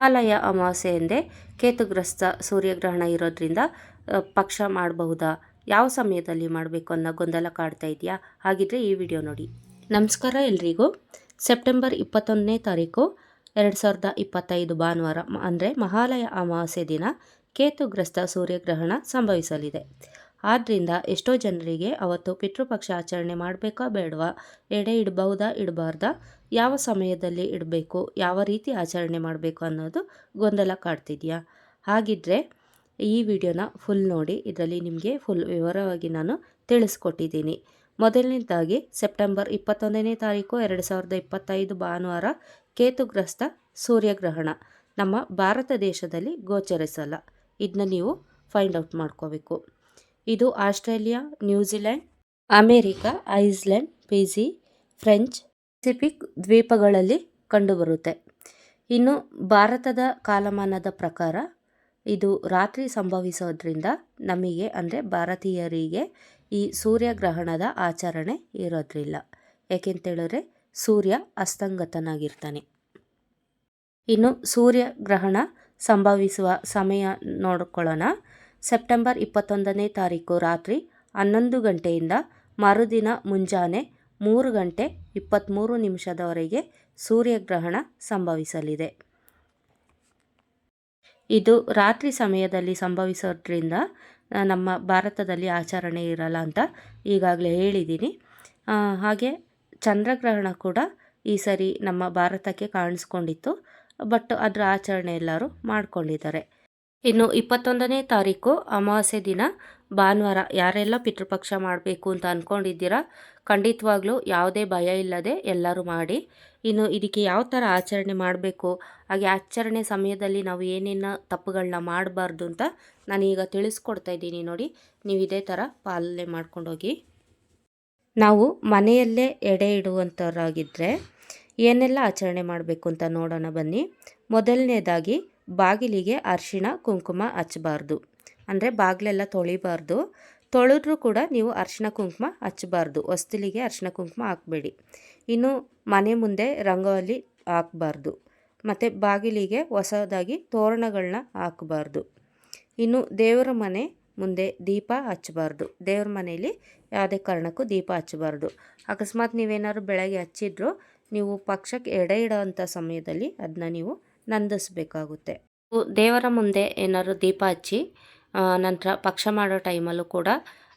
ಆಲಯ ಅಮಾವಾಸ್ಯೆ ಎಂದೇ ಕೇತುಗ್ರಸ್ತ ಸೂರ್ಯಗ್ರಹಣ ಇರೋದ್ರಿಂದ ಪಕ್ಷ ಮಾಡಬಹುದಾ? ಯಾವ ಸಮಯದಲ್ಲಿ ಮಾಡಬೇಕು ಅನ್ನೋ ಗೊಂದಲ ಕಾಡ್ತಾ ಇದೆಯಾ? ಹಾಗಿದ್ರೆ ಈ ವಿಡಿಯೋ ನೋಡಿ. ನಮಸ್ಕಾರ ಎಲ್ರಿಗೂ. ಸೆಪ್ಟೆಂಬರ್ ಇಪ್ಪತ್ತೊಂದನೇ ತಾರೀಕು, ಎರಡು ಸಾವಿರದ ಇಪ್ಪತ್ತೈದು ಭಾನುವಾರ ಅಂದರೆ ಮಹಾಲಯ ಅಮಾವಾಸ್ಯೆ ದಿನ, ಕೇತುಗ್ರಸ್ತ ಸೂರ್ಯಗ್ರಹಣ ಸಂಭವಿಸಲಿದೆ. ಆದ್ದರಿಂದ ಎಷ್ಟೋ ಜನರಿಗೆ ಅವತ್ತು ಪಿತೃಪಕ್ಷ ಆಚರಣೆ ಮಾಡಬೇಕಾ ಬೇಡವಾ? ಎಡೆ ಇಡಬಹುದಾ? ಇಡಬಾರ್ದಾ? ಯಾವ ಸಮಯದಲ್ಲಿ ಇಡಬೇಕು? ಯಾವ ರೀತಿ ಆಚರಣೆ ಮಾಡಬೇಕು ಅನ್ನೋದು ಗೊಂದಲ ಕಾಡ್ತಿದೆಯಾ? ಹಾಗಿದ್ದರೆ ಈ ವಿಡಿಯೋನ ಫುಲ್ ನೋಡಿ, ಇದರಲ್ಲಿ ನಿಮಗೆ ಫುಲ್ ವಿವರವಾಗಿ ನಾನು ತಿಳಿಸ್ಕೊಟ್ಟಿದ್ದೀನಿ. ಮೊದಲನೇದಾಗಿ, ಸೆಪ್ಟೆಂಬರ್ ಇಪ್ಪತ್ತೊಂದನೇ ತಾರೀಕು ಎರಡು ಸಾವಿರದ ಇಪ್ಪತ್ತೈದು ಭಾನುವಾರ ಕೇತುಗ್ರಸ್ತ ಸೂರ್ಯಗ್ರಹಣ. ನಮ್ಮ ಭಾರತ ದೇಶದಲ್ಲಿ ಗೋಚರಿಸಲ್ಲ. ಇದನ್ನ ನೀವು ಫೈಂಡ್ ಔಟ್ ಮಾಡ್ಕೋಬೇಕು. ಇದು Australia, New Zealand, America Iceland Fiji French, Pacific ದ್ವೀಪಗಳಲ್ಲಿ ಕಂಡುಬರುತ್ತೆ. ಇನ್ನು ಭಾರತದ ಕಾಲಮಾನದ ಪ್ರಕಾರ ಇದು ರಾತ್ರಿ ಸಂಭವಿಸೋದ್ರಿಂದ ನಮಗೆ, ಅಂದರೆ ಭಾರತೀಯರಿಗೆ, ಈ ಸೂರ್ಯಗ್ರಹಣದ ಆಚರಣೆ ಇರೋದ್ರಿಲ್ಲ. ಏಕೆಂತೇಳಿದ್ರೆ ಸೂರ್ಯ ಅಸ್ತಂಗತನಾಗಿರ್ತಾನೆ. ಇನ್ನು ಸೂರ್ಯಗ್ರಹಣ ಸಂಭವಿಸುವ ಸಮಯ ನೋಡ್ಕೊಳ್ಳೋಣ. ಸೆಪ್ಟೆಂಬರ್ ಇಪ್ಪತ್ತೊಂದನೇ ತಾರೀಕು ರಾತ್ರಿ ಹನ್ನೊಂದು ಗಂಟೆಯಿಂದ ಮರುದಿನ ಮುಂಜಾನೆ ಮೂರು ಗಂಟೆ ಇಪ್ಪತ್ತ್ಮೂರು ನಿಮಿಷದವರೆಗೆ ಸೂರ್ಯಗ್ರಹಣ ಸಂಭವಿಸಲಿದೆ. ಇದು ರಾತ್ರಿ ಸಮಯದಲ್ಲಿ ಸಂಭವಿಸೋದ್ರಿಂದ ನಮ್ಮ ಭಾರತದಲ್ಲಿ ಆಚರಣೆ ಇರಲ್ಲ ಅಂತ ಈಗಾಗಲೇ ಹೇಳಿದ್ದೀನಿ. ಹಾಗೆ ಚಂದ್ರಗ್ರಹಣ ಕೂಡ ಈ ಸರಿ ನಮ್ಮ ಭಾರತಕ್ಕೆ ಕಾಣಿಸ್ಕೊಂಡಿತ್ತು. ಬಟ್ ಅದರ ಆಚರಣೆ ಎಲ್ಲರೂ ಮಾಡ್ಕೊಂಡಿದ್ದಾರೆ. ಇನ್ನು ಇಪ್ಪತ್ತೊಂದನೇ ತಾರೀಕು ಅಮಾವಾಸ್ಯೆ ದಿನ. ಭಾನುವಾರ ಯಾರೆಲ್ಲ ಪಿತೃಪಕ್ಷ ಮಾಡಬೇಕು ಅಂತ ಅಂದ್ಕೊಂಡಿದ್ದೀರಾ ಖಂಡಿತವಾಗ್ಲೂ ಯಾವುದೇ ಭಯ ಇಲ್ಲದೆ ಎಲ್ಲರೂ ಮಾಡಿ. ಇನ್ನು ಇದಕ್ಕೆ ಯಾವ ಥರ ಆಚರಣೆ ಮಾಡಬೇಕು, ಹಾಗೆ ಆಚರಣೆ ಸಮಯದಲ್ಲಿ ನಾವು ಏನೇನು ತಪ್ಪುಗಳನ್ನ ಮಾಡಬಾರ್ದು ಅಂತ ನಾನೀಗ ತಿಳಿಸ್ಕೊಡ್ತಾ ಇದ್ದೀನಿ ನೋಡಿ. ನೀವು ಇದೇ ಥರ ಪಾಲನೆ ಮಾಡ್ಕೊಂಡೋಗಿ. ನಾವು ಮನೆಯಲ್ಲೇ ಎಡೆ ಇಡುವಂಥವರಾಗಿದ್ದರೆ ಏನೆಲ್ಲ ಆಚರಣೆ ಮಾಡಬೇಕು ಅಂತ ನೋಡೋಣ ಬನ್ನಿ. ಮೊದಲನೇದಾಗಿ ಬಾಗಿಲಿಗೆ ಅರಿಶಿಣ, ಕುಂಕುಮ ಹಚ್ಚಬಾರ್ದು. ಅಂದರೆ ಬಾಗಿಲೆಲ್ಲ ತೊಳಿಬಾರ್ದು. ತೊಳೆದ್ರೂ ಕೂಡ ನೀವು ಅರಿಶಿಣ, ಕುಂಕುಮ ಹಚ್ಚಬಾರ್ದು. ಹೊಸ್ತಿಲಿಗೆ ಅರಿಶಿಣ, ಕುಂಕುಮ ಹಾಕಬೇಡಿ. ಇನ್ನು ಮನೆ ಮುಂದೆ ರಂಗೋಲಿ ಹಾಕಬಾರ್ದು. ಮತ್ತು ಬಾಗಿಲಿಗೆ ಹೊಸದಾಗಿ ತೋರಣಗಳನ್ನ ಹಾಕಬಾರ್ದು. ಇನ್ನು ದೇವರ ಮನೆ ಮುಂದೆ ದೀಪ ಹಚ್ಚಬಾರ್ದು. ದೇವ್ರ ಮನೆಯಲ್ಲಿ ಯಾವುದೇ ಕಾರಣಕ್ಕೂ ದೀಪ ಹಚ್ಚಬಾರ್ದು. ಅಕಸ್ಮಾತ್ ನೀವೇನಾದ್ರು ಬೆಳಗ್ಗೆ ಹಚ್ಚಿದ್ರು ನೀವು ಪಕ್ಷಕ್ಕೆ ಎಡೆ ಇಡೋವಂಥ ಸಮಯದಲ್ಲಿ ಅದನ್ನ ನೀವು ನಂದಿಸ್ಬೇಕಾಗುತ್ತೆ. ದೇವರ ಮುಂದೆ ಏನಾದ್ರು ದೀಪ ಹಚ್ಚಿ ನಂತರ ಪಕ್ಷ ಮಾಡೋ ಟೈಮಲ್ಲೂ ಕೂಡ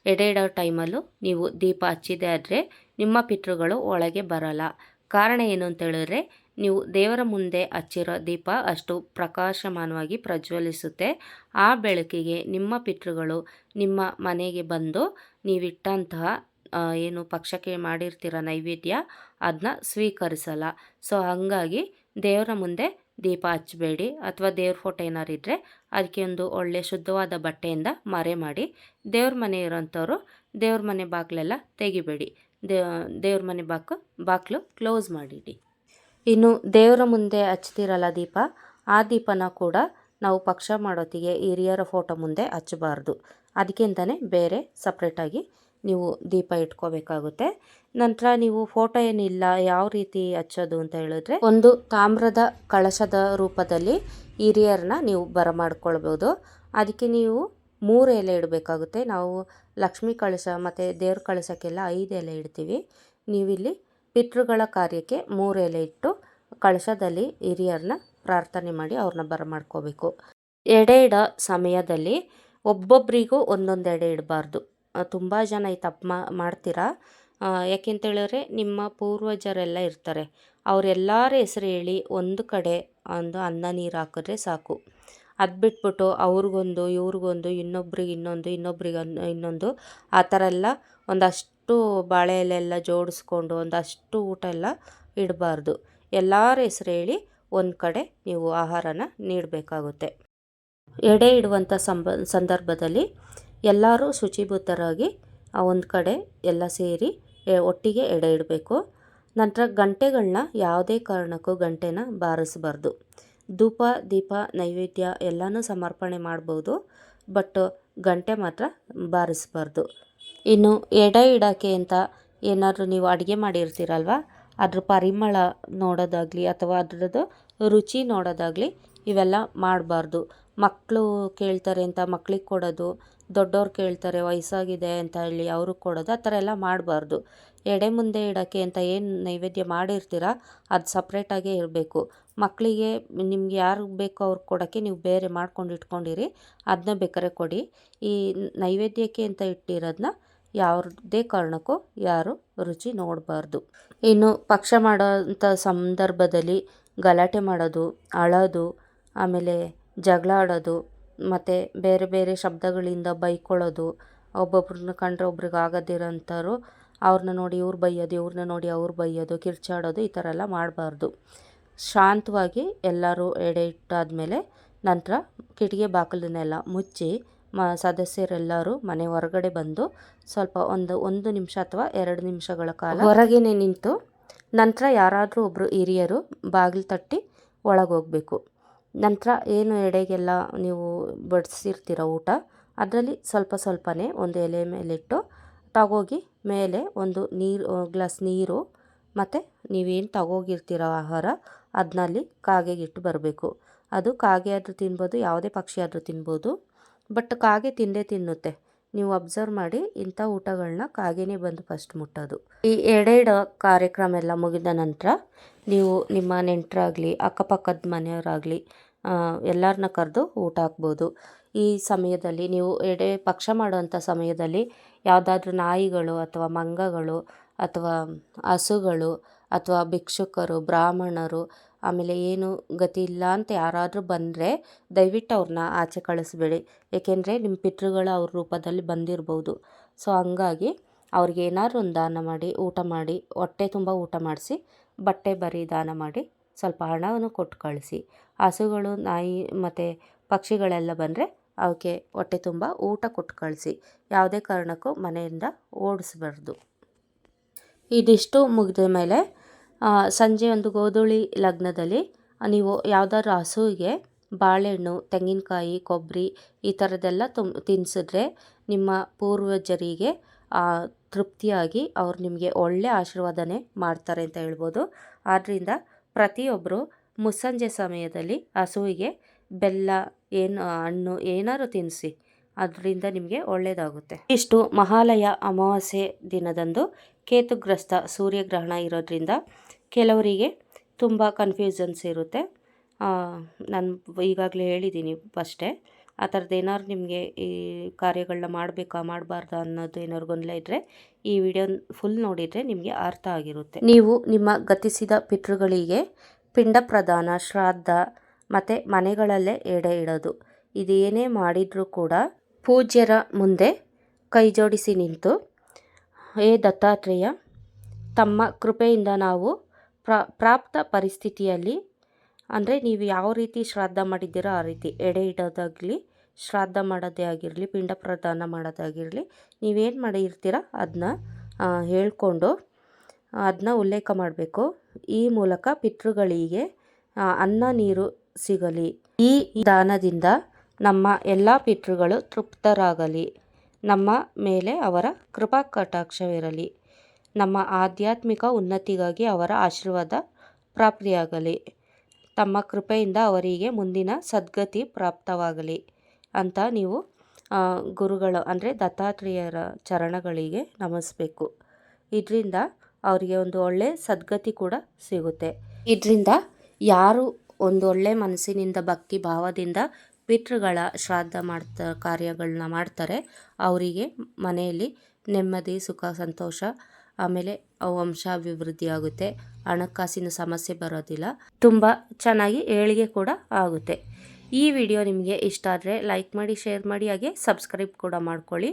ಎಡೆ ಇಡೋ ಟೈಮಲ್ಲೂ ನೀವು ದೀಪ ಹಚ್ಚಿದೆ ಆದರೆ ನಿಮ್ಮ ಪಿತೃಗಳು ಒಳಗೆ ಬರಲ್ಲ. ಕಾರಣ ಏನು ಅಂತ ಹೇಳಿದ್ರೆ, ನೀವು ದೇವರ ಮುಂದೆ ಹಚ್ಚಿರೋ ದೀಪ ಅಷ್ಟು ಪ್ರಕಾಶಮಾನವಾಗಿ ಪ್ರಜ್ವಲಿಸುತ್ತೆ. ಆ ಬೆಳಕಿಗೆ ನಿಮ್ಮ ಪಿತೃಗಳು ನಿಮ್ಮ ಮನೆಗೆ ಬಂದು ನೀವಿಟ್ಟಂತಹ ಏನು ಪಕ್ಷಕ್ಕೆ ಮಾಡಿರ್ತೀರ ನೈವೇದ್ಯ ಅದನ್ನ ಸ್ವೀಕರಿಸಲ್ಲ. ಸೊ, ಹಾಗಾಗಿ ದೇವರ ಮುಂದೆ ದೀಪ ಹಚ್ಚಬೇಡಿ ಅಥವಾ ದೇವ್ರ ಫೋಟೋ ಏನಾರು ಇದ್ದರೆ ಅದಕ್ಕೆ ಒಂದು ಒಳ್ಳೆ ಶುದ್ಧವಾದ ಬಟ್ಟೆಯಿಂದ ಮರೆ ಮಾಡಿ ದೇವ್ರ ಮನೆ ಇರೋಂಥವ್ರು ದೇವ್ರ ಮನೆ ಬಾಗಿಲೆಲ್ಲ ತೆಗಿಬೇಡಿ. ದೇವ್ರ ಮನೆ ಬಾಕು ಬಾಗಿಲು ಕ್ಲೋಸ್ ಮಾಡಿಡಿ. ಇನ್ನು ದೇವರ ಮುಂದೆ ಹಚ್ತಿರಲ್ಲ ದೀಪ, ಆ ದೀಪನ ಕೂಡ ನಾವು ಪಕ್ಷ ಮಾಡೋತ್ತಿಗೆ ಹಿರಿಯರ ಫೋಟೋ ಮುಂದೆ ಹಚ್ಚಬಾರ್ದು. ಅದಕ್ಕಿಂತಲೇ ಬೇರೆ ಸಪ್ರೇಟಾಗಿ ನೀವು ದೀಪ ಇಟ್ಕೋಬೇಕಾಗುತ್ತೆ. ನಂತರ ನೀವು ಫೋಟೋ ಏನಿಲ್ಲ, ಯಾವ ರೀತಿ ಹಚ್ಚೋದು ಅಂತ ಹೇಳಿದ್ರೆ ಒಂದು ತಾಮ್ರದ ಕಳಶದ ರೂಪದಲ್ಲಿ ಹಿರಿಯರನ್ನ ನೀವು ಬರಮಾಡ್ಕೊಳ್ಬೋದು. ಅದಕ್ಕೆ ನೀವು ಮೂರು ಎಲೆ ಇಡಬೇಕಾಗುತ್ತೆ. ನಾವು ಲಕ್ಷ್ಮೀ ಕಳಶ ಮತ್ತು ದೇವ್ರ ಕಳಶಕ್ಕೆಲ್ಲ ಐದು ಎಲೆ ಇಡ್ತೀವಿ. ನೀವಿಲ್ಲಿ ಪಿತೃಗಳ ಕಾರ್ಯಕ್ಕೆ ಮೂರು ಎಲೆ ಇಟ್ಟು ಕಳಶದಲ್ಲಿ ಹಿರಿಯರನ್ನ ಪ್ರಾರ್ಥನೆ ಮಾಡಿ ಅವ್ರನ್ನ ಬರಮಾಡ್ಕೋಬೇಕು. ಎಡೆ ಇಡೋ ಸಮಯದಲ್ಲಿ ಒಬ್ಬೊಬ್ಬರಿಗೂ ಒಂದೊಂದು ಎಡೆ ಇಡಬಾರ್ದು. ತುಂಬ ಜನ ಈ ತಪ್ಪು ಮಾಡ್ತೀರಾ? ಯಾಕೆಂತೇಳಿದ್ರೆ ನಿಮ್ಮ ಪೂರ್ವಜರೆಲ್ಲ ಇರ್ತಾರೆ. ಅವರೆಲ್ಲರ ಹೆಸರು ಹೇಳಿ ಒಂದು ಕಡೆ ಒಂದು ಅನ್ನ ನೀರು ಹಾಕಿದ್ರೆ ಸಾಕು. ಅದು ಬಿಟ್ಬಿಟ್ಟು ಅವ್ರಿಗೊಂದು, ಇವ್ರಿಗೊಂದು, ಇನ್ನೊಬ್ರಿಗೆ ಇನ್ನೊಂದು ಇನ್ನೊಬ್ರಿಗೆ ಇನ್ನೊಂದು ಆ ಥರ ಎಲ್ಲ ಒಂದಷ್ಟು ಬಾಳೆ ಎಲೆ ಎಲ್ಲ ಜೋಡಿಸ್ಕೊಂಡು ಒಂದಷ್ಟು ಊಟ ಎಲ್ಲ ಇಡಬಾರ್ದು. ಎಲ್ಲರ ಹೆಸರು ಹೇಳಿ ಒಂದು ಕಡೆ ನೀವು ಆಹಾರನ ನೀಡಬೇಕಾಗುತ್ತೆ. ಎಡೆ ಇಡುವಂಥ ಸಂಬ, ಸಂದರ್ಭದಲ್ಲಿ ಎಲ್ಲರೂ ಶುಚಿಭೂತರಾಗಿ ಒಂದು ಕಡೆ ಎಲ್ಲ ಸೇರಿ ಒಟ್ಟಿಗೆ ಎಡೆ ಇಡಬೇಕು. ನಂತರ ಗಂಟೆಗಳನ್ನ ಯಾವುದೇ ಕಾರಣಕ್ಕೂ ಗಂಟೆನ ಬಾರಿಸಬಾರ್ದು. ಧೂಪ, ದೀಪ, ನೈವೇದ್ಯ ಎಲ್ಲನೂ ಸಮರ್ಪಣೆ ಮಾಡ್ಬೋದು, ಬಟ್ ಗಂಟೆ ಮಾತ್ರ ಬಾರಿಸಬಾರ್ದು. ಇನ್ನು ಎಡೆ ಇಡೋಕ್ಕೆ ಅಂತ ಏನಾದರೂ ನೀವು ಅಡುಗೆ ಮಾಡಿರ್ತೀರಲ್ವ? ಅದ್ರ ಪರಿಮಳ ನೋಡೋದಾಗಲಿ ಅಥವಾ ಅದರದ್ದು ರುಚಿ ನೋಡೋದಾಗಲಿ ಇವೆಲ್ಲ ಮಾಡಬಾರ್ದು. ಮಕ್ಕಳು ಕೇಳ್ತಾರೆ ಅಂತ ಮಕ್ಳಿಗೆ ಕೊಡೋದು, ದೊಡ್ಡವ್ರು ಕೇಳ್ತಾರೆ ವಯಸ್ಸಾಗಿದೆ ಅಂತ ಹೇಳಿ ಅವ್ರಿಗೆ ಕೊಡೋದು, ಆ ಥರ ಎಲ್ಲ ಮಾಡಬಾರ್ದು. ಎಡೆ ಮುಂದೆ ಇಡೋಕ್ಕೆ ಅಂತ ಏನು ನೈವೇದ್ಯ ಮಾಡಿರ್ತೀರ, ಅದು ಸಪ್ರೇಟಾಗೇ ಇರಬೇಕು. ಮಕ್ಕಳಿಗೆ ನಿಮ್ಗೆ ಯಾರು ಬೇಕೋ ಅವ್ರಿಗೆ ಕೊಡೋಕ್ಕೆ ನೀವು ಬೇರೆ ಮಾಡ್ಕೊಂಡು ಇಟ್ಕೊಂಡಿರಿ, ಅದನ್ನ ಬೇಕಾದ್ರೆ ಕೊಡಿ. ಈ ನೈವೇದ್ಯಕ್ಕೆ ಅಂತ ಇಟ್ಟಿರೋದನ್ನ ಯಾವುದೇ ಕಾರಣಕ್ಕೂ ಯಾರು ರುಚಿ ನೋಡಬಾರ್ದು. ಇನ್ನು ಪಕ್ಷ ಮಾಡೋಂಥ ಸಂದರ್ಭದಲ್ಲಿ ಗಲಾಟೆ ಮಾಡೋದು, ಅಳೋದು, ಆಮೇಲೆ ಜಗಳ ಆಡೋದು ಮತ್ತು ಬೇರೆ ಬೇರೆ ಶಬ್ದಗಳಿಂದ ಬೈಕೊಳ್ಳೋದು ಒಬ್ಬೊಬ್ರನ್ನ ಕಂಡ್ರೆ ಒಬ್ರಿಗೆ ಆಗದಿರೋಂಥವ್ರು ಅವ್ರನ್ನ ನೋಡಿ ಇವ್ರು ಬೈಯೋದು ಇವ್ರನ್ನ ನೋಡಿ ಅವ್ರು ಬೈಯೋದು ಕಿರ್ಚಾಡೋದು ಈ ಥರ ಎಲ್ಲ ಮಾಡಬಾರ್ದು. ಶಾಂತವಾಗಿ ಎಲ್ಲರೂ ಎಡೆ ಇಟ್ಟಾದಮೇಲೆ ನಂತರ ಕಿಟಕಿ ಬಾಗಿಲನ್ನೆಲ್ಲ ಮುಚ್ಚಿ ಮ ಸದಸ್ಯರೆಲ್ಲರೂ ಮನೆ ಹೊರಗಡೆ ಬಂದು ಸ್ವಲ್ಪ ಒಂದು ಒಂದು ನಿಮಿಷ ಅಥವಾ ಎರಡು ನಿಮಿಷಗಳ ಕಾಲ ಹೊರಗೇನೆ ನಿಂತು ನಂತರ ಯಾರಾದರೂ ಒಬ್ಬರು ಹಿರಿಯರು ಬಾಗಿಲು ತಟ್ಟಿ ಒಳಗೆ ಹೋಗಬೇಕು ನಂತರ ಏನು ಎಡೆಗೆಲ್ಲ ನೀವು ಬಡಿಸಿರ್ತೀರ ಊಟ, ಅದರಲ್ಲಿ ಸ್ವಲ್ಪ ಸ್ವಲ್ಪನೇ ಒಂದು ಎಲೆ ಮೇಲಿಟ್ಟು ತಗೋಗಿ ಮೇಲೆ ಒಂದು ನೀರು, ಗ್ಲಾಸ್ ನೀರು ಮತ್ತು ನೀವೇನು ತಗೋಗಿರ್ತೀರ ಆಹಾರ ಅದನ್ನಲ್ಲಿ ಕಾಗೆಗಿಟ್ಟು ಬರಬೇಕು. ಅದು ಕಾಗೆ ಆದರೂ ತಿನ್ಬೋದು, ಯಾವುದೇ ಪಕ್ಷಿ ಆದರೂ ತಿನ್ಬೋದು, ಬಟ್ ಕಾಗೆ ತಿಂದೇ ತಿನ್ನುತ್ತೆ. ನೀವು ಅಬ್ಸರ್ವ್ ಮಾಡಿ ಇಂಥ ಊಟಗಳನ್ನ ಕಾಗೆನೇ ಬಂದು ಫಸ್ಟ್ ಮುಟ್ಟೋದು. ಈ ಎಡೆಡೋ ಕಾರ್ಯಕ್ರಮ ಎಲ್ಲ ಮುಗಿದ ನಂತರ ನೀವು ನಿಮ್ಮ ನೆಂಟರಾಗಲಿ, ಅಕ್ಕಪಕ್ಕದ ಮನೆಯವರಾಗಲಿ ಎಲ್ಲರನ್ನ ಕರೆದು ಊಟ ಹಾಕ್ಬೋದು. ಈ ಸಮಯದಲ್ಲಿ ನೀವು ಎಡೆ ಪಕ್ಷ ಮಾಡುವಂಥ ಸಮಯದಲ್ಲಿ ಯಾವುದಾದ್ರೂ ನಾಯಿಗಳು ಅಥವಾ ಮಂಗಗಳು ಅಥವಾ ಹಸುಗಳು ಅಥವಾ ಭಿಕ್ಷುಕರು, ಬ್ರಾಹ್ಮಣರು, ಆಮೇಲೆ ಏನು ಗತಿ ಇಲ್ಲ ಅಂತ ಯಾರಾದರೂ ಬಂದರೆ ದಯವಿಟ್ಟು ಅವ್ರನ್ನ ಆಚೆ ಕಳಿಸ್ಬೇಡಿ. ಏಕೆಂದರೆ ನಿಮ್ಮ ಪಿತೃಗಳು ಅವ್ರ ರೂಪದಲ್ಲಿ ಬಂದಿರ್ಬೋದು. ಸೊ, ಹಂಗಾಗಿ ಅವ್ರಿಗೆ ಏನಾದ್ರು ಒಂದು ದಾನ ಮಾಡಿ, ಊಟ ಮಾಡಿ, ಹೊಟ್ಟೆ ತುಂಬ ಊಟ ಮಾಡಿಸಿ, ಬಟ್ಟೆ ಬರೀ ದಾನ ಮಾಡಿ ಸ್ವಲ್ಪ ಹಣವನ್ನು ಕೊಟ್ಟು ಕಳಿಸಿ. ಹಸುಗಳು, ನಾಯಿ ಮತ್ತು ಪಕ್ಷಿಗಳೆಲ್ಲ ಬಂದರೆ ಅವಕ್ಕೆ ಹೊಟ್ಟೆ ತುಂಬ ಊಟ ಕೊಟ್ಟು ಕಳಿಸಿ. ಯಾವುದೇ ಕಾರಣಕ್ಕೂ ಮನೆಯಿಂದ ಓಡಿಸ್ಬಾರ್ದು. ಇದಿಷ್ಟು ಮುಗಿದ ಮೇಲೆ ಸಂಜೆ ಒಂದು ಗೋಧೂಳಿ ಲಗ್ನದಲ್ಲಿ ನೀವು ಯಾವುದಾದ್ರು ಹಸುವಿಗೆ ಬಾಳೆಹಣ್ಣು, ತೆಂಗಿನಕಾಯಿ, ಕೊಬ್ಬರಿ ಈ ಥರದ್ದೆಲ್ಲ ತುಮ್ ತಿನ್ನಿಸಿದ್ರೆ ನಿಮ್ಮ ಪೂರ್ವಜರಿಗೆ ತೃಪ್ತಿಯಾಗಿ ಅವ್ರು ನಿಮಗೆ ಒಳ್ಳೆಯ ಆಶೀರ್ವಾದನೆ ಮಾಡ್ತಾರೆ ಅಂತ ಹೇಳ್ಬೋದು. ಆದ್ದರಿಂದ ಪ್ರತಿಯೊಬ್ಬರು ಮುಸ್ಸಂಜೆ ಸಮಯದಲ್ಲಿ ಹಸುವಿಗೆ ಬೆಲ್ಲ, ಏನು ಹಣ್ಣು ಏನಾದ್ರು ತಿನ್ನಿಸಿ ಅದರಿಂದ ನಿಮಗೆ ಒಳ್ಳೆಯದಾಗುತ್ತೆ ಇಷ್ಟು ಮಹಾಲಯ ಅಮಾವಾಸ್ಯೆ ದಿನದಂದು ಕೇತುಗ್ರಸ್ತ ಸೂರ್ಯಗ್ರಹಣ ಇರೋದ್ರಿಂದ ಕೆಲವರಿಗೆ ತುಂಬ ಕನ್ಫ್ಯೂಷನ್ಸ್ ಇರುತ್ತೆ. ನಾನು ಈಗಾಗಲೇ ಹೇಳಿದ್ದೀನಿ ಫಸ್ಟೇ ಆ ಥರದ್ದು ಏನಾದ್ರು ನಿಮಗೆ ಈ ಕಾರ್ಯಗಳನ್ನ ಮಾಡಬೇಕಾ, ಮಾಡಬಾರ್ದಾ ಅನ್ನೋದು ಏನಾದ್ರು ಗೊಂದಲ ಇದ್ದರೆ ಈ ವಿಡಿಯೋ ಫುಲ್ ನೋಡಿದರೆ ನಿಮಗೆ ಅರ್ಥ ಆಗಿರುತ್ತೆ. ನೀವು ನಿಮ್ಮ ಗತಿಸಿದ ಪಿತೃಗಳಿಗೆ ಪಿಂಡ ಪ್ರದಾನ ಶ್ರಾದ್ದ ಮತ್ತು ಮನೆಗಳಲ್ಲೇ ಎಡೆ ಇಡೋದು. ಇದೇನೇ ಮಾಡಿದರೂ ಕೂಡ ಪೂಜ್ಯರ ಮುಂದೆ ಕೈ ಜೋಡಿಸಿ ನಿಂತು, ಹೇ ದತ್ತಾತ್ರೇಯ, ತಮ್ಮ ಕೃಪೆಯಿಂದ ನಾವು ಪ್ರಾ, ಪ್ರಾಪ್ತ ಪರಿಸ್ಥಿತಿಯಲ್ಲಿ ಅಂದರೆ ನೀವು ಯಾವ ರೀತಿ ಶ್ರಾದ್ದ ಮಾಡಿದ್ದೀರೋ ಆ ರೀತಿ, ಎಡೆ ಇಡೋದಾಗಲಿ, ಶ್ರಾದ್ದ ಮಾಡೋದೇ ಆಗಿರಲಿ, ಪಿಂಡ ಪ್ರದಾನ ಮಾಡೋದಾಗಿರಲಿ ನೀವೇನು ಮಾಡಿರ್ತೀರ ಅದನ್ನ ಹೇಳ್ಕೊಂಡು ಅದನ್ನ ಉಲ್ಲೇಖ ಮಾಡಬೇಕು. ಈ ಮೂಲಕ ಪಿತೃಗಳಿಗೆ ಅನ್ನ, ನೀರು ಸಿಗಲಿ. ಈ ದಾನದಿಂದ ನಮ್ಮ ಎಲ್ಲ ಪಿತೃಗಳು ತೃಪ್ತರಾಗಲಿ. ನಮ್ಮ ಮೇಲೆ ಅವರ ಕೃಪಾ ಕಟಾಕ್ಷವಿರಲಿ. ನಮ್ಮ ಆಧ್ಯಾತ್ಮಿಕ ಉನ್ನತಿಗಾಗಿ ಅವರ ಆಶೀರ್ವಾದ ಪ್ರಾಪ್ತಿಯಾಗಲಿ. ತಮ್ಮ ಕೃಪೆಯಿಂದ ಅವರಿಗೆ ಮುಂದಿನ ಸದ್ಗತಿ ಪ್ರಾಪ್ತವಾಗಲಿ ಅಂತ ನೀವು ಗುರುಗಳು, ಅಂದರೆ ದತ್ತಾತ್ರೇಯರ ಚರಣಗಳಿಗೆ ನಮಿಸ್ಬೇಕು. ಇದರಿಂದ ಅವರಿಗೆ ಒಂದು ಒಳ್ಳೆ ಸದ್ಗತಿ ಕೂಡ ಸಿಗುತ್ತೆ. ಇದರಿಂದ ಯಾರು ಒಂದು ಒಳ್ಳೆ ಮನಸ್ಸಿನಿಂದ, ಭಕ್ತಿ ಭಾವದಿಂದ ಪಿತೃಗಳ ಶ್ರಾದ್ದ ಮಾಡ್ತಾ ಕಾರ್ಯಗಳನ್ನ ಮಾಡ್ತಾರೆ, ಅವರಿಗೆ ಮನೆಯಲ್ಲಿ ನೆಮ್ಮದಿ, ಸುಖ, ಸಂತೋಷ ಆಮೇಲೆ ವಂಶಾಭಿವೃದ್ಧಿ ಆಗುತ್ತೆ. ಹಣಕಾಸಿನ ಸಮಸ್ಯೆ ಬರೋದಿಲ್ಲ. ತುಂಬ ಚೆನ್ನಾಗಿ ಏಳಿಗೆ ಕೂಡ ಆಗುತ್ತೆ. ಈ ವಿಡಿಯೋ ನಿಮಗೆ ಇಷ್ಟ ಆದರೆ ಲೈಕ್ ಮಾಡಿ, ಶೇರ್ ಮಾಡಿ, ಹಾಗೆ ಸಬ್ಸ್ಕ್ರೈಬ್ ಕೂಡ ಮಾಡ್ಕೊಳ್ಳಿ.